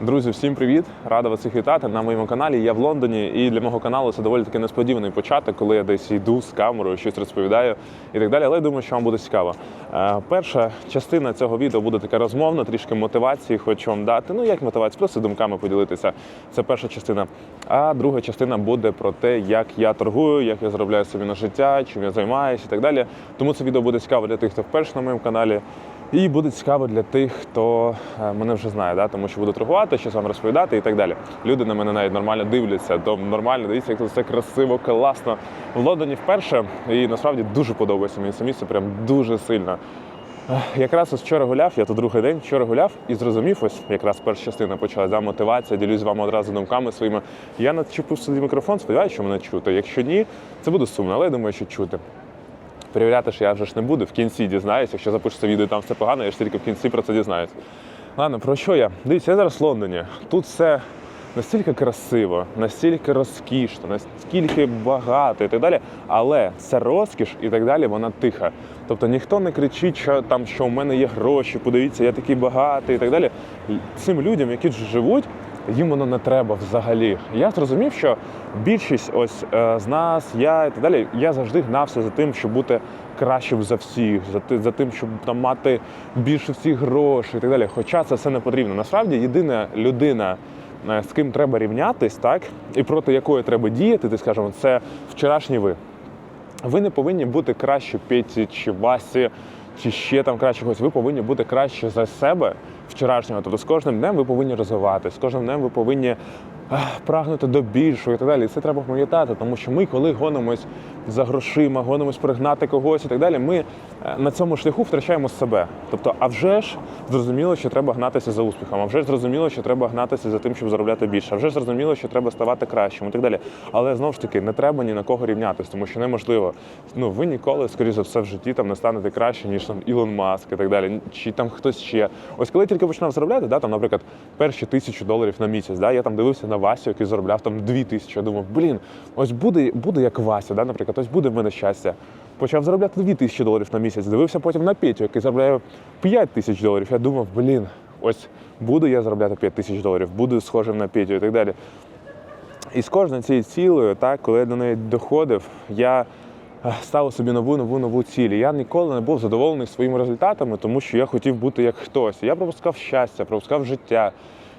Друзі, всім привіт! Рада вас всіх вітати на моєму каналі. Я в Лондоні, і для мого каналу це доволі таки несподіваний початок, коли я десь йду з камерою, щось розповідаю і так далі. Але я думаю, що вам буде цікаво. Е, перша частина цього відео буде така розмовна, трішки мотивації, хочу вам дати. Ну як мотивацію, просто думками поділитися. Це перша частина. А друга частина буде про те, як я торгую, як я заробляю собі на життя, чим я займаюся і так далі. Тому це відео буде цікаво для тих, хто вперше на моєму каналі. І буде цікаво для тих, хто е, мене вже знає, да? тому що буду торгувати, щось вам розповідати і так далі. Люди на мене навіть нормально дивляться, то нормально дивіться, як все красиво, класно. В Лондоні вперше, і насправді дуже подобається мені це місце, прям дуже сильно. Якраз ось вчора гуляв, я тут другий день, вчора гуляв і зрозумів, ось якраз перша частина почалася, да, мотивація, ділюсь з вами одразу думками своїми. Я начепив собі мікрофон, сподіваюся, що мене чути. Якщо ні, це буде сумно, але я думаю, що чути. Перевіряти, що я вже ж не буду, в кінці дізнаюся. Якщо запишеться відео, і там все погано, я ж тільки в кінці про це дізнаюся. Ладно, про що я? Дивіться, я зараз в Лондоні. Тут все настільки красиво, настільки розкішно, настільки багато і так далі. Але ця розкіш і так далі, вона тиха. Тобто ніхто не кричить, що там, що у мене є гроші, подивіться, я такий багатий і так далі. Цим людям, які живуть, їм воно не треба взагалі. Я зрозумів, що більшість ось е, з нас, я і так далі, я завжди гнався за тим, щоб бути кращим за всіх, за, за тим, щоб там мати більше всіх грошей і так далі. Хоча це все не потрібно. Насправді єдина людина. е, З ким треба рівнятись, так і проти якої треба діяти, ти скажімо, це вчорашній ви. Ви не повинні бути краще Петі чи Васі, чи ще там краще когось. Ви повинні бути краще за себе вчорашнього. Тобто з кожним днем ви повинні розвиватись, з кожним днем ви повинні прагнути до більшого і так далі. І це треба пам'ятати, тому що ми, коли гонимось за грошима, гонимось пригнати когось і так далі, ми е, на цьому шляху втрачаємо себе. Тобто, а вже ж зрозуміло, що треба гнатися за успіхом, а вже ж зрозуміло, що треба гнатися за тим, щоб заробляти більше, а вже ж зрозуміло, що треба ставати кращим і так далі. Але знову ж таки не треба ні на кого рівнятися, тому що неможливо. Ну ви ніколи, скоріше за все, в житті там не станете краще, ніж там Ілон Маск і так далі, чи там хтось ще. Ось коли я тільки починав заробляти, да, там, наприклад, перші тисячу доларів на місяць, да, я там дивився на Васю, який заробляв там дві тисячі. Я думав, блін, ось буде, буде як Вася, да, наприклад, ось буде в мене щастя. Почав заробляти 2 тисячі доларів на місяць. Дивився потім на Петю, який заробляє 5 тисяч доларів. Я думав, блін, ось буду я заробляти 5 тисяч доларів, буду схожим на Петю і так далі. І з кожною цією цілею, так, коли я до неї доходив, я ставив собі нову, нову, нову ціль. І Я ніколи не був задоволений своїми результатами, тому що я хотів бути як хтось. Я пропускав щастя, пропускав життя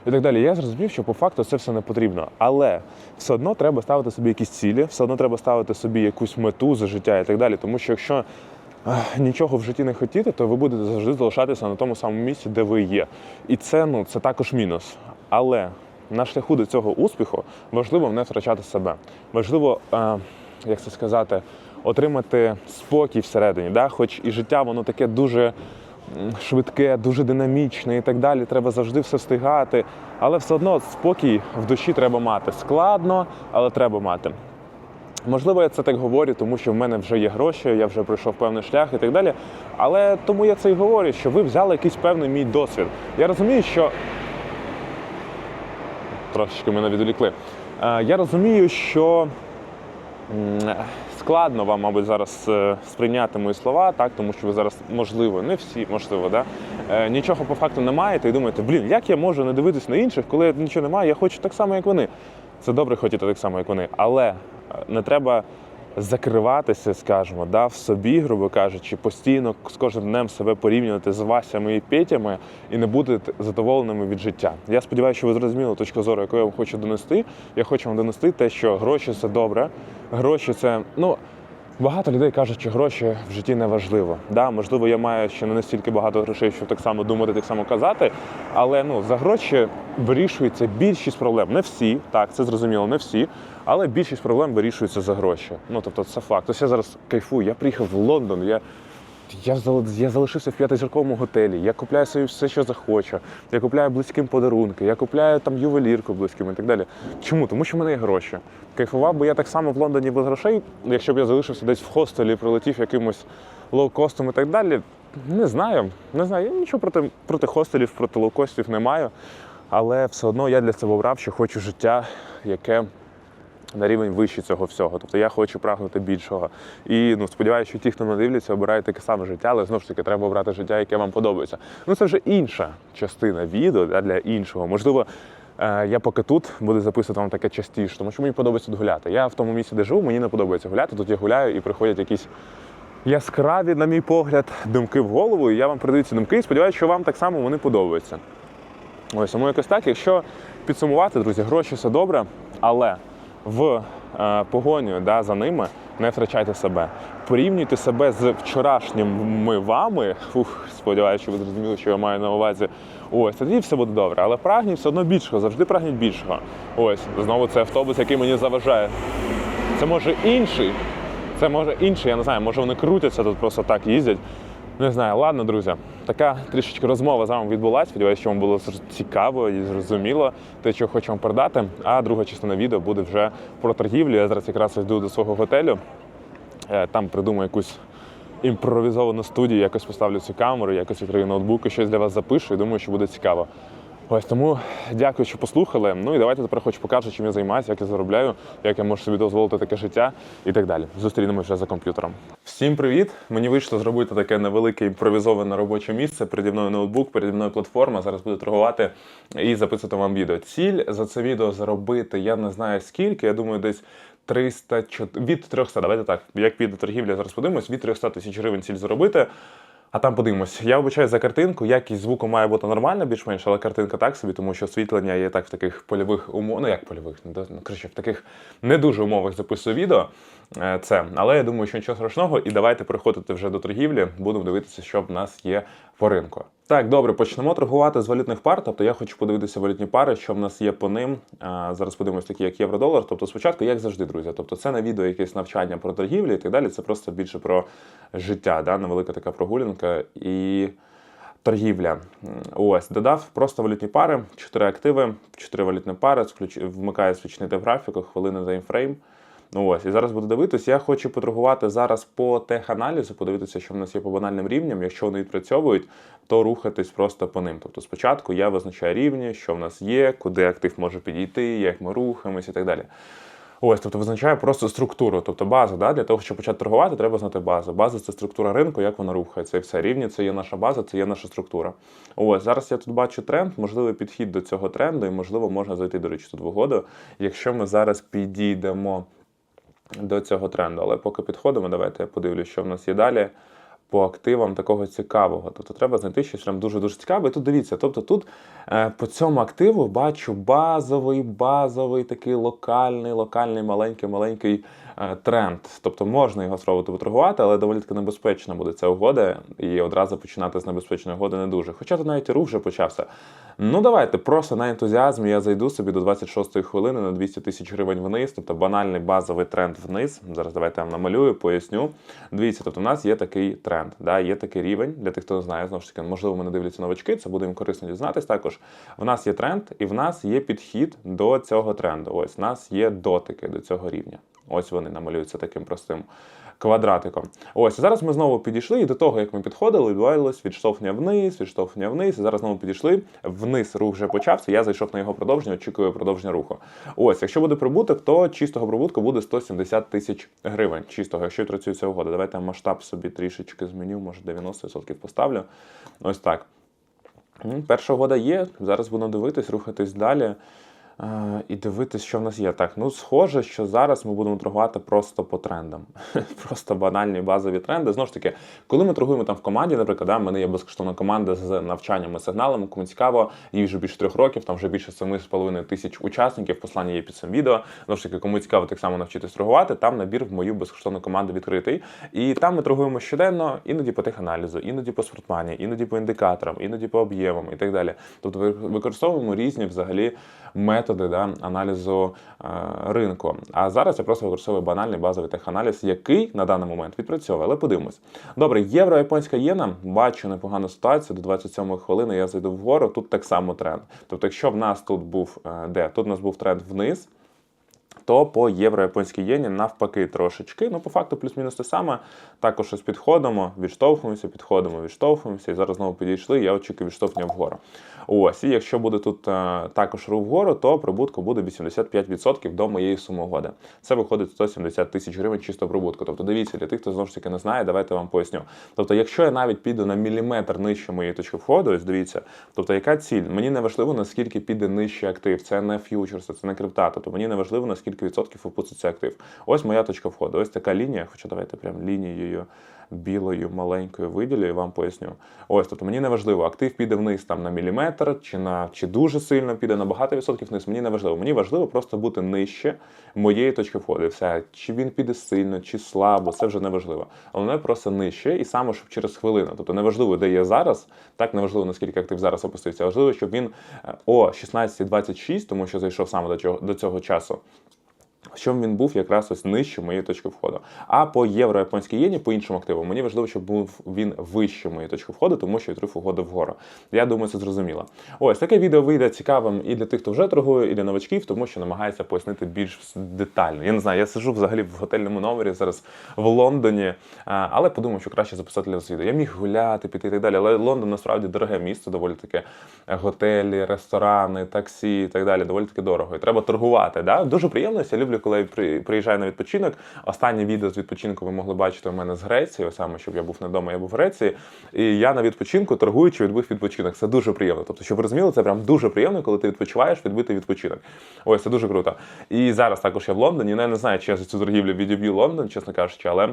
і так далі. Я зрозумів, що по факту це все не потрібно. Але все одно треба ставити собі якісь цілі, все одно треба ставити собі якусь мету за життя і так далі. Тому що якщо нічого в житті не хотіти, то ви будете завжди залишатися на тому самому місці, де ви є. І це ну це також мінус. Але на шляху до цього успіху важливо не втрачати себе. Важливо, е, як це сказати, отримати спокій всередині. Да? Хоч і життя воно таке дуже швидке, дуже динамічне і так далі. Треба завжди все встигати. Але все одно спокій в душі треба мати. Складно, але треба мати. Можливо, я це так говорю, тому що в мене вже є гроші, я вже пройшов певний шлях і так далі. Але тому я це і говорю, що ви взяли якийсь певний мій досвід. Я розумію, що трошечки мене відволікли. Е, Я розумію, що складно вам, мабуть, зараз е, сприйняти мої слова, так, тому що ви зараз, можливо, не всі, можливо, да, е, нічого по факту не маєте і думаєте, блін, як я можу не дивитись на інших, коли нічого немає, я хочу так само, як вони. Це добре хотіти так само, як вони. Але е, не треба закриватися, скажімо, да, в собі, грубо кажучи, постійно з кожним днем себе порівнювати з Васями і Петями і не бути задоволеними від життя. Я сподіваюся, що ви зрозуміли точку зору, яку я вам хочу донести. Я хочу вам донести те, що гроші це добре. Гроші це ну. Багато людей кажуть, що гроші в житті не важливо. Да, можливо, я маю ще не настільки багато грошей, щоб так само думати, так само казати. Але ну за гроші вирішується більшість проблем. Не всі, так це зрозуміло, не всі, але більшість проблем вирішується за гроші. Ну тобто, це факт. Ось я зараз кайфую. Я приїхав в Лондон. Я я, я залишився в п'ятизірковому готелі. Я купляю собі все, що захочу. Я купляю близьким подарунки, я купляю там ювелірку близьким і так далі. Чому? Тому що в мене є гроші. Кайфував би я так само в Лондоні без грошей, якщо б я залишився десь в хостелі, прилетів якимось лоукостом і так далі. Не знаю. Не знаю. Я нічого проти, проти хостелів, проти лоукостів не маю. Але все одно я для себе обрав, що хочу життя, яке на рівень вище цього всього. Тобто я хочу прагнути більшого. І ну, сподіваюся, що ті, хто не дивляться, обирають таке саме життя, але знову ж таки треба обрати життя, яке вам подобається. Ну це вже інша частина відео для іншого. Можливо, е, я поки тут буду записувати вам таке частіше, тому що мені подобається гуляти. Я в тому місці, де живу, мені не подобається гуляти. Тут я гуляю і приходять якісь яскраві, на мій погляд, думки в голову. І я вам передаю ці думки і сподіваюся, що вам так само вони подобаються. Ось тому якось так. Якщо підсумувати, друзі, гроші все добре, але в е, погоню да, за ними не втрачайте себе. Порівнюйте себе з вчорашніми вами. Ух, сподіваюся, що ви зрозуміли, що я маю на увазі. Ось тоді все буде добре. Але прагніть все одно більшого, завжди прагніть більшого. Ось знову це автобус, який мені заважає. Це може інший. Це може інший, я не знаю, може вони крутяться тут просто так їздять. Не знаю, ладно, друзі. Така трішечки розмова з вами відбулася. Сподіваюся, що вам було цікаво і зрозуміло те, що хочу вам передати. А друга частина відео буде вже про торгівлю. Я зараз якраз йду до свого готелю. Е, Там придумаю якусь імпровізовану студію, якось поставлю цю камеру, якось відкрию ноутбук і щось для вас запишу. І думаю, що буде цікаво. Ось тому дякую, що послухали. Ну і давайте тепер хоч покажу, чим я займаюся, як я заробляю, як я можу собі дозволити таке життя і так далі. Зустрінемося вже за комп'ютером. Всім привіт! Мені вийшло зробити таке невелике імпровізоване робоче місце. Переді мною ноутбук, переді мною платформа. Зараз буду торгувати і записувати вам відео. Ціль за це відео заробити, я не знаю скільки. Я думаю, десь 300, чот- від 300, давайте так. Як піде торгівля, зараз подивимось, від 300 тисяч гривень ціль заробити. А там подивимось. Я вибачаю за картинку. Якість звуку має бути нормальна, більш-менш, але картинка так собі, тому що освітлення є так в таких польових умовах. Ну як польових, ну, ну, коротше, в таких не дуже умовах записую відео. Е, Це, але я думаю, що нічого страшного. І давайте переходити вже до торгівлі. Будемо дивитися, що в нас є по ринку. Так, добре, почнемо торгувати з валютних пар. Тобто я хочу подивитися валютні пари, що в нас є по ним. А, зараз подивимось такі, як євро-долар. Тобто, спочатку, як завжди, друзі. Тобто, це не відео якесь навчання про торгівлю і так далі. Це просто більше про життя, да? невелика така прогулянка і торгівля. Ось додав просто валютні пари, чотири активи, чотири валютні пари, вмикає свічнити в графіку, хвилини таймфрейм. Ну ось, і зараз буду дивитися. Я хочу поторгувати зараз по теханалізу, подивитися, що в нас є по банальним рівням. Якщо вони відпрацьовують, то рухатись просто по ним. Тобто спочатку я визначаю рівні, що в нас є, куди актив може підійти, як ми рухаємось і так далі. Ось, тобто визначаю просто структуру, тобто базу. Да? Для того, щоб почати торгувати, треба знати базу. База це структура ринку, як вона рухається. І все рівні це є наша база, це є наша структура. Ось зараз я тут бачу тренд, можливий підхід до цього тренду, і можливо можна зайти, до речі, тут в угоду. Якщо ми зараз підійдемо до цього тренду. Але поки підходимо, давайте я подивлюсь, що в нас є далі по активам такого цікавого. Тобто треба знайти щось прям дуже-дуже цікаве. І тут дивіться, тобто тут е, по цьому активу бачу базовий, базовий такий локальний, локальний, маленький, маленький тренд. Тобто можна його спробувати поторгувати, але доволі таки небезпечна буде ця угода, і одразу починати з небезпечної угоди не дуже. Хоча тут навіть рух вже почався. Ну давайте просто на ентузіазмі я зайду собі до 26-ї хвилини на 200 тисяч гривень вниз, тобто банальний базовий тренд вниз. Зараз давайте я вам намалюю, поясню. Дивіться, тобто у нас є такий тренд, да, є такий рівень для тих, хто не знає, знову ж таки, можливо, мене дивляться новачки, це буде їм корисно дізнатись також. В нас є тренд, і в нас є підхід до цього тренду. Ось в нас є дотики до цього рівня. Ось вони намалюються таким простим квадратиком. Ось зараз ми знову підійшли, і до того, як ми підходили, відбувалось відштовхнення вниз, відштовхнення вниз. І зараз знову підійшли. Вниз рух вже почався. Я зайшов на його продовження, очікую продовження руху. Ось, якщо буде прибуток, то чистого прибутку буде 170 тисяч гривень. Чистого, якщо працює ця угода. Давайте масштаб собі трішечки зміню, може 90% поставлю. Ось так. Перша угода є. Зараз будемо дивитись, рухатись далі. Е, І дивитись, що в нас є. Так, ну схоже, що зараз ми будемо торгувати просто по трендам. просто банальні базові тренди. Знову ж таки, коли ми торгуємо там в команді, наприклад, да, в мене є безкоштовна команда з навчаннями сигналами, кому цікаво, їй вже більше трьох років, там вже більше 7,5 тисяч учасників. Послання є під цим відео. Знову ж таки, кому цікаво так само навчитись торгувати, там набір в мою безкоштовну команду відкритий. І там ми торгуємо щоденно, іноді по теханалізу, іноді по спортмані, іноді по індикаторам, іноді по об'ємам і так далі. Тобто ви- використовуємо різні взагалі методи да, аналізу е, ринку. А зараз я просто використовую банальний базовий теханаліз, який на даний момент відпрацьовує. Але подивимось. Добре, євро-японська єна. Бачу непогану ситуацію. До 27-ї хвилини я зайду вгору. Тут так само тренд. Тобто, якщо в нас тут був е, де? Тут у нас був тренд вниз. То по євро-японській єні навпаки трошечки. Ну, по факту, плюс-мінус те саме. Також ось підходимо, відштовхуємося, підходимо, відштовхуємося. І зараз знову підійшли. Я очікую відштовхнення вгору. Ось, і якщо буде тут е, також рух вгору, то прибутку буде 85% до моєї суми угоди. Це виходить 170 тисяч гривень чисто прибутку. Тобто дивіться, для тих, хто знову ж таки не знає, давайте вам поясню. Тобто, якщо я навіть піду на міліметр нижче моєї точки входу, ось дивіться, тобто яка ціль? Мені не важливо, наскільки піде нижче актив. Це не ф'ючерси, це не крипта. Тобто мені не важливо, наскільки відсотків опуститься актив. Ось моя точка входу. Ось така лінія. Хоча давайте прям лінією білою маленькою виділю і вам поясню. Ось, тобто мені не важливо, актив піде вниз там на міліметр, чи на чи дуже сильно піде на багато відсотків вниз. Мені не важливо. Мені важливо просто бути нижче моєї точки входу. Все, чи він піде сильно, чи слабо, це вже не важливо. Головне просто нижче, і саме щоб через хвилину. Тобто не важливо, де я зараз, так не важливо, наскільки актив зараз опустився. Важливо, щоб він е, о 16.26, тому що зайшов саме до цього, до цього часу. Щоб він був якраз ось нижче моєї точки входу. А по євро-японській єні, по іншим активам, мені важливо, щоб був він вище моєї точки входу, тому що я трив угоду вгору. Я думаю, це зрозуміло. Ось таке відео вийде цікавим і для тих, хто вже торгує, і для новачків, тому що намагається пояснити більш детально. Я не знаю, я сижу взагалі в готельному номері зараз в Лондоні, але подумав, що краще записати для вас відео. Я міг гуляти, піти і так далі. Але Лондон насправді дороге місто, доволі таке готелі, ресторани, таксі і так далі. Доволі таки дорого. І треба торгувати. Да? Дуже приємно. Я люблю, коли я приїжджаю на відпочинок. Останнє відео з відпочинку ви могли бачити у мене з Греції, саме, щоб я був не вдома, я був в Греції. І я на відпочинку торгуючи відбив відпочинок. Це дуже приємно. Тобто, щоб ви розуміли, це прям дуже приємно, коли ти відпочиваєш, відбити відпочинок. Ось це дуже круто. І зараз також я в Лондоні. Ну, я не знаю, чи я за цю торгівлю відіб'ю Лондон, чесно кажучи, але.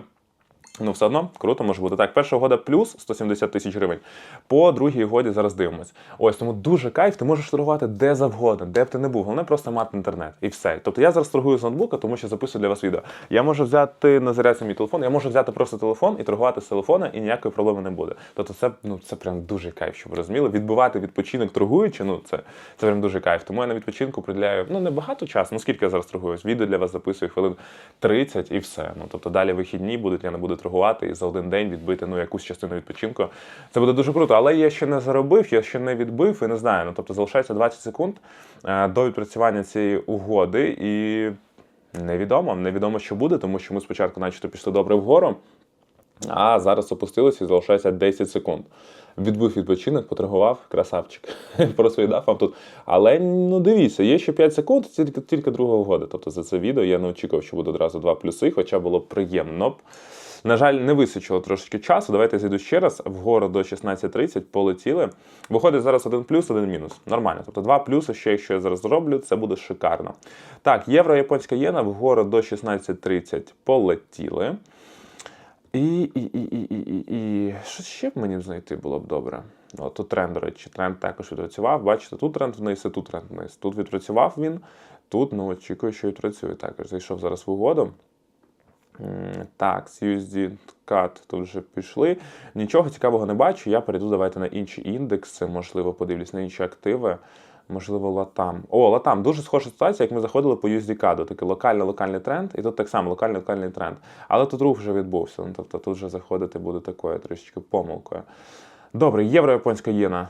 Ну, все одно круто може бути. Так, перша угода плюс 170 тисяч гривень. По другій угоді зараз дивимось. Ось тому дуже кайф, ти можеш торгувати де завгодно, де б ти не був. Головне просто мати інтернет і все. Тобто я зараз торгую з ноутбука, тому що записую для вас відео. Я можу взяти на зарядці мій телефон, я можу взяти просто телефон і торгувати з телефона, і ніякої проблеми не буде. Тобто, це ну це прям дуже кайф, щоб ви розуміли. Відбивати відпочинок торгуючи, ну це, це прям дуже кайф. Тому я на відпочинку приділяю ну не багато часу. Ну скільки я зараз торгую? Ось Відео для вас записую хвилин 30 і все. Ну тобто далі вихідні будуть, я не буду торгувати і за один день відбити ну якусь частину відпочинку. Це буде дуже круто. Але я ще не заробив, я ще не відбив і не знаю. Ну тобто залишається 20 секунд е, до відпрацювання цієї угоди, і невідомо, невідомо, що буде, тому що ми спочатку, начебто, пішли добре вгору. А зараз опустилося і залишається 10 секунд. Відбив відпочинок, поторгував, красавчик. Просвідав вам тут. Але ну дивіться, є ще 5 секунд, тільки, тільки друга угода. Тобто за це відео я не очікував, що буде одразу два плюси, хоча було приємно б. На жаль, не височило трошки часу. Давайте зайду ще раз. Вгору до 16.30 полетіли. Виходить зараз один плюс, один мінус. Нормально. Тобто два плюси, ще якщо я зараз зроблю, це буде шикарно. Так, євро-японська єна вгору до 16.30 полетіли. І, і, і, і, і, і що ще б мені знайти було б добре? О, тут тренд, до речі, тренд також відпрацював. Бачите, тут тренд вниз, і тут тренд вниз. Тут відпрацював він, тут ну, очікую, що відпрацює. Також зайшов зараз в угоду. Так, з USD CAD тут вже пішли. Нічого цікавого не бачу. Я перейду давайте на інші індекси, можливо, подивлюсь на інші активи. Можливо, Латам. О, Латам. Дуже схожа ситуація, як ми заходили по USD CAD. Такий локальний локальний тренд, і тут так само локальний локальний тренд. Але тут рух вже відбувся. Ну, тобто тут вже заходити буде такою трішечки помилкою. Добре, євро-японська єна.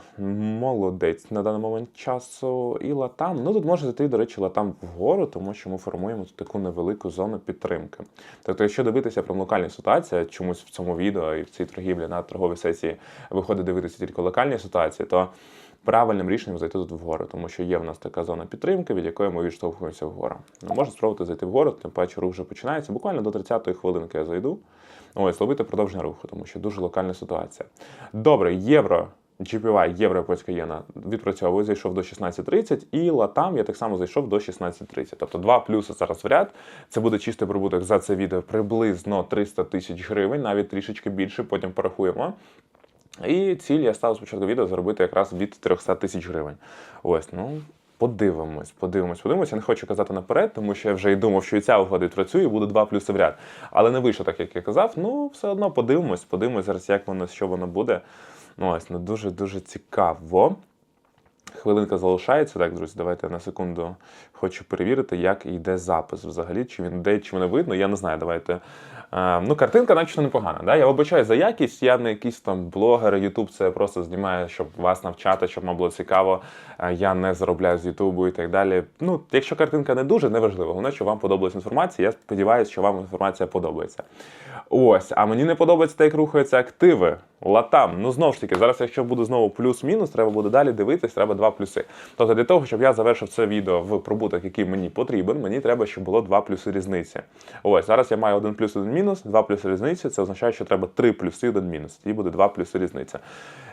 Молодець на даний момент часу. І латам. Ну тут може зайти, до речі, латам вгору, тому що ми формуємо тут таку невелику зону підтримки. Тобто, якщо дивитися про локальні ситуації, чомусь в цьому відео і в цій торгівлі на торговій сесії виходить дивитися тільки локальні ситуації, то правильним рішенням зайти тут вгору, тому що є в нас така зона підтримки, від якої ми відштовхуємося вгору. Ну, можна спробувати зайти вгору, тим паче рух вже починається. Буквально до 30-ї хвилинки я зайду. Ось, ловити продовження руху, тому що дуже локальна ситуація. Добре, євро. GPY, євро-японська єна, відпрацьовую, зайшов до 16.30, і латам я так само зайшов до 16.30. Тобто два плюси зараз в ряд. Це буде чистий прибуток за це відео приблизно 300 тисяч гривень, навіть трішечки більше, потім порахуємо. І ціль я ставив спочатку відео заробити якраз від 300 тисяч гривень. Ось, ну. Подивимось, подивимось, подивимось. Я не хочу казати наперед, тому що я вже й думав, що і ця угода відпрацює, і буде два плюси в ряд. Але не вийшло так, як я казав. Ну, все одно подивимось, подивимось зараз, як воно, що воно буде. Ну, ось, ну дуже-дуже цікаво. Хвилинка залишається. Так, друзі, давайте на секунду хочу перевірити, як йде запис взагалі. Чи він йде, чи мене видно. Я не знаю. Давайте. Е, ну, картинка наче непогана. Да? Я вибачаю за якість. Я не якийсь там блогер, Ютуб це просто знімаю, щоб вас навчати, щоб вам було цікаво. Я не заробляю з Ютубу і так далі. Ну, якщо картинка не дуже, неважливо. Головне, що вам подобалась інформація. Я сподіваюся, що вам інформація подобається. Ось, а мені не подобається те, як рухаються активи. Латам. Ну знову ж таки, зараз, якщо буде знову плюс-мінус, треба буде далі дивитись, треба два плюси. Тобто для того, щоб я завершив це відео в прибуток, який мені потрібен, мені треба, щоб було два плюси різниці. Ось зараз я маю один плюс, один мінус, два плюси різниці. Це означає, що треба три плюси, один мінус. Тоді буде два плюси різниця.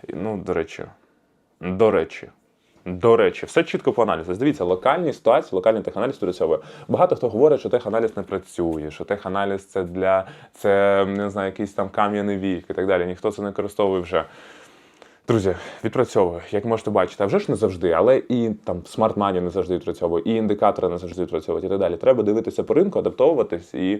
Ну, до речі, до речі. До речі, все чітко по аналізу. Дивіться, локальні ситуації, локальний теханаліз спрацьовує. Багато хто говорить, що теханаліз не працює, що теханаліз це для це не знаю, якийсь там кам'яний вік і так далі. Ніхто це не використовує вже. Друзі, відпрацьовує, як можете бачити, а вже ж не завжди, але і там смарт-мані не завжди відпрацьовує, і індикатори не завжди відпрацьовують і так далі. Треба дивитися по ринку, адаптовуватись і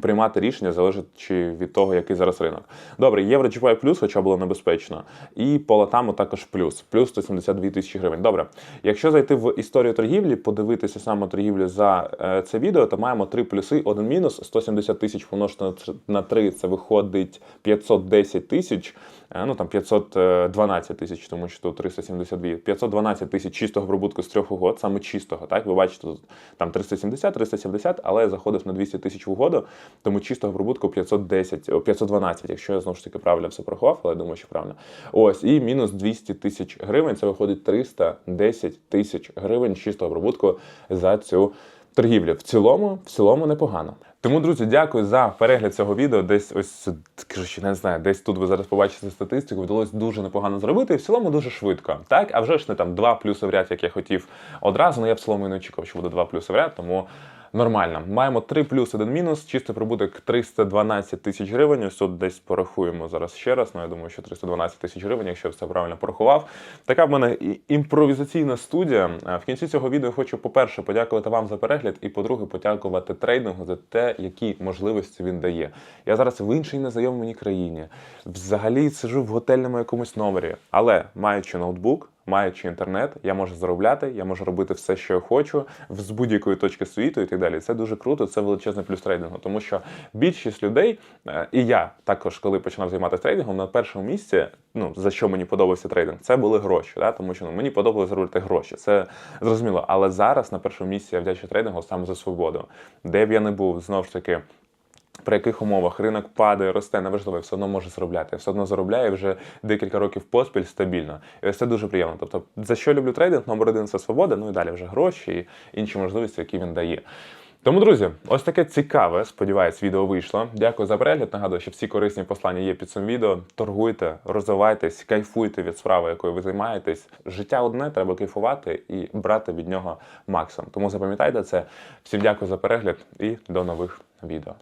приймати рішення, залежачи від того, який зараз ринок. Добре, євро GPY плюс, хоча було небезпечно, і по латаму також плюс, плюс 172 тисячі гривень. Добре, якщо зайти в історію торгівлі, подивитися саме торгівлю за е, це відео, то маємо три плюси, один мінус, 170 тисяч помножити на 3, це виходить 510 тисяч. Е, Ну там 512 тисяч, тому що тут 372. 512 тисяч чистого прибутку з трьох угод, саме чистого. Так, ви бачите, там 370, 370, але я заходив на 200 тисяч в угоду, тому чистого прибутку 510, 512, якщо я знову ж таки правильно все порахував, але думаю, що правильно. Ось, і мінус 200 тисяч гривень, це виходить 310 тисяч гривень чистого прибутку за цю торгівлю. В цілому, в цілому непогано. Тому, друзі, дякую за перегляд цього відео. Десь ось кажучи, не знаю, десь тут ви зараз побачите статистику. Вдалося дуже непогано зробити, і в цілому дуже швидко. Так, а вже ж не там два плюси в ряд, як я хотів одразу. але я в цілому і не очікував, що буде два плюси в ряд, тому. Нормально. Маємо 3 плюс, 1 мінус, чистий прибуток 312 тисяч гривень. Ось тут десь порахуємо зараз ще раз. Ну, я думаю, що 312 тисяч гривень, якщо все правильно порахував. Така в мене імпровізаційна студія. Е, В кінці цього відео хочу, по-перше, подякувати вам за перегляд, і по-друге, подякувати трейдингу за те, які можливості він дає. Я зараз в іншій незнайомій країні. Взагалі сижу в готельному якомусь номері, але маючи ноутбук. Маючи інтернет, я можу заробляти, я можу робити все, що я хочу, з будь-якої точки світу і так далі. Це дуже круто, це величезний плюс трейдингу, тому що більшість людей, е, і я також, коли починав займатися трейдингом, на першому місці, ну за що мені подобався трейдинг, це були гроші. Да? Тому що ну, мені подобалося заробляти гроші. Це зрозуміло. Але зараз на першому місці я вдячний трейдингу саме за свободу. Де б я не був, знову ж таки. При яких умовах ринок падає, росте, неважливо, все одно може заробляти. Все одно заробляю вже декілька років поспіль стабільно. І ось це дуже приємно. Тобто, за що люблю трейдинг? Номер один це свобода, ну і далі вже гроші і інші можливості, які він дає. Тому, друзі, ось таке цікаве, сподіваюсь, відео вийшло. Дякую за перегляд. Нагадую, що всі корисні послання є під цим відео. Торгуйте, розвивайтесь, кайфуйте від справи, якою ви займаєтесь. Життя одне, треба кайфувати і брати від нього максимум. Тому запам'ятайте це. Всім дякую за перегляд і до нових відео.